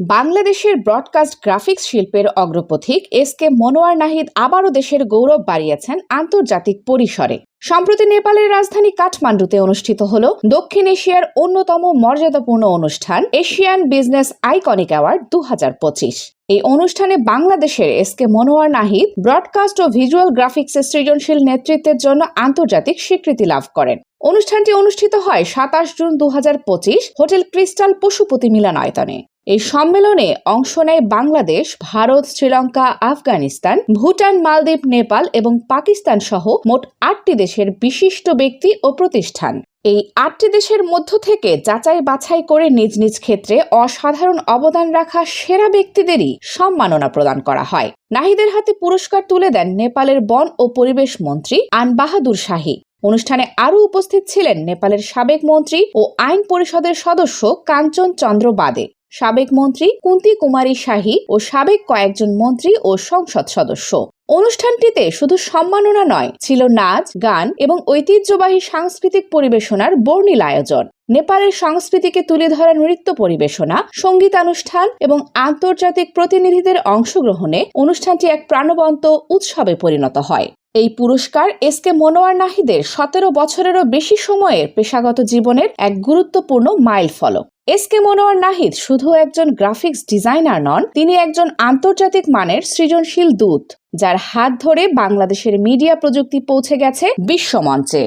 বাংলাদেশের broadcast graphics শিল্পের অগ্রপথিক এস কে মনোয়ার নাহিদ আবারও দেশের গৌরব বাড়িয়েছেন আন্তর্জাতিক পরিসরে। সম্প্রতি নেপালের রাজধানী কাঠমান্ডুতে অনুষ্ঠিত হল দক্ষিণ এশিয়ার অন্যতম মর্যাদাপূর্ণ অনুষ্ঠান এশিয়ান বিজনেস আইকনিক অ্যাওয়ার্ড দু হাজার পঁচিশ। এই অনুষ্ঠানে বাংলাদেশের S K Monowar Nahid broadcast ও ভিজুয়াল গ্রাফিক্সের সৃজনশীল নেতৃত্বের জন্য আন্তর্জাতিক স্বীকৃতি লাভ করেন। অনুষ্ঠানটি অনুষ্ঠিত হয় সাতাশ জুন দু হাজার পঁচিশ হোটেল ক্রিস্টাল পশুপতি মিলনায়তনে। এই সম্মেলনে অংশ নেয় বাংলাদেশ, ভারত, শ্রীলঙ্কা, আফগানিস্তান, ভুটান, মালদ্বীপ, নেপাল এবং পাকিস্তান সহ মোট আটটি দেশের বিশিষ্ট ব্যক্তি ও প্রতিষ্ঠান। এই আটটি দেশের মধ্য থেকে যাচাই বাছাই করে নিজ নিজ ক্ষেত্রে অসাধারণ অবদান রাখা সেরা ব্যক্তিদেরই সম্মাননা প্রদান করা হয়। নাহিদের হাতে পুরস্কার তুলে দেন নেপালের বন ও পরিবেশ মন্ত্রী আন বাহাদুর শাহী। অনুষ্ঠানে আরও উপস্থিত ছিলেন নেপালের সাবেক মন্ত্রী ও আইন পরিষদের সদস্য কাঞ্চন চন্দ্র বাদে। সাবেক মন্ত্রী কুন্তি কুমারী শাহী ও সাবেক কয়েকজন মন্ত্রী ও সংসদ সদস্য। অনুষ্ঠানটিতে শুধু সম্মাননা নয়, ছিল নাচ, গান এবং ঐতিহ্যবাহী সাংস্কৃতিক পরিবেশনার বর্ণিল আয়োজন। নেপালের সংস্কৃতিকে তুলে ধরা নৃত্য পরিবেশনা, সঙ্গীতানুষ্ঠান এবং আন্তর্জাতিক প্রতিনিধিদের অংশগ্রহণে অনুষ্ঠানটি এক প্রাণবন্ত উৎসবে পরিণত হয়। এই পুরস্কার এস কে মনোয়ার নাহিদের সতেরো বছরেরও বেশি সময়ের পেশাগত জীবনের এক গুরুত্বপূর্ণ মাইল ফলক এস কে মনোয়ার নাহিদ শুধু একজন গ্রাফিক্স ডিজাইনার নন, তিনি একজন আন্তর্জাতিক মানের সৃজনশীল দূত, যার হাত ধরে বাংলাদেশের মিডিয়া প্রযুক্তি পৌঁছে গেছে বিশ্বমঞ্চে